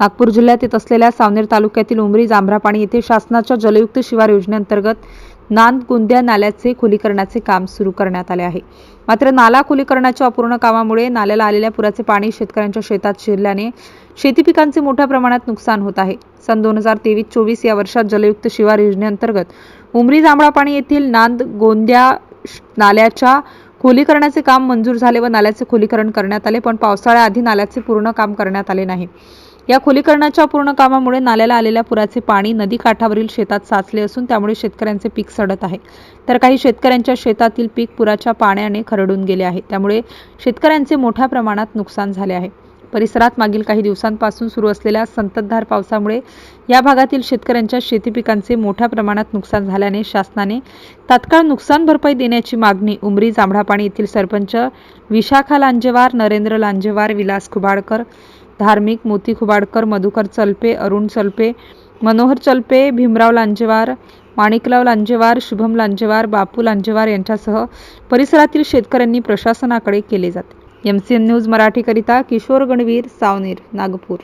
नागपूर जिल्ह्यात येत असलेल्या सावनेर तालुक्यातील उमरी जांभरापाणी येथे शासनाच्या जलयुक्त शिवार योजनेअंतर्गत नांद गोंदिया नाल्याचे खोलीकरणाचे काम सुरू करण्यात आले आहे. मात्र नाला खोलीकरणाच्या अपूर्ण कामामुळे नाल्याला आलेल्या पुराचे पाणी शेतकऱ्यांच्या शेतात शिरल्याने शेती पिकांचे मोठ्या प्रमाणात नुकसान होत आहे. सन दोन हजार तेवीस चोवीस या वर्षात जलयुक्त शिवार योजनेअंतर्गत उमरी जांभळापाणी येथील नांद गोंद्या नाल्याच्या खोलीकरणाचे काम मंजूर झाले व नाल्याचे खोलीकरण करण्यात आले पण पावसाळ्याआधी नाल्याचे पूर्ण काम करण्यात आले नाही. या खोलीकरणाच्या पूर्ण कामामुळे नाल्याला आलेल्या पुराचे पाणी नदी काठावरील शेतात साचले असून त्यामुळे शेतकऱ्यांचे पीक सडत आहे. तर काही शेतकऱ्यांच्या शेतातील पीक पुराच्या पाण्याने खरडून गेले आहे. त्यामुळे शेतकऱ्यांचे मोठ्या प्रमाणात नुकसान झाले आहे. परिसरात मागील काही दिवसांपासून सुरू असलेल्या संततधार पावसामुळे या भागातील शेतकऱ्यांच्या शेती पिकांचे मोठ्या प्रमाणात नुकसान झाल्याने शासनाने तात्काळ नुकसान भरपाई देण्याची मागणी उमरी जांभळापाणी येथील सरपंच विशाखा लांजेवार नरेंद्र लांजेवार विलास कुबाडकर धार्मिक मोती खुबाडकर मधुकर चलपे अरुण चलपे मनोहर चलपे भीमराव लांजेवार माणिकराव लांजेवार शुभम लांजेवार बापू लांजेवार यांच्यासह परिसरातील शेतकऱ्यांनी प्रशासनाकडे केले जाते. एम सी एन न्यूज मराठीकरिता किशोर गणवीर सावनेर नागपूर.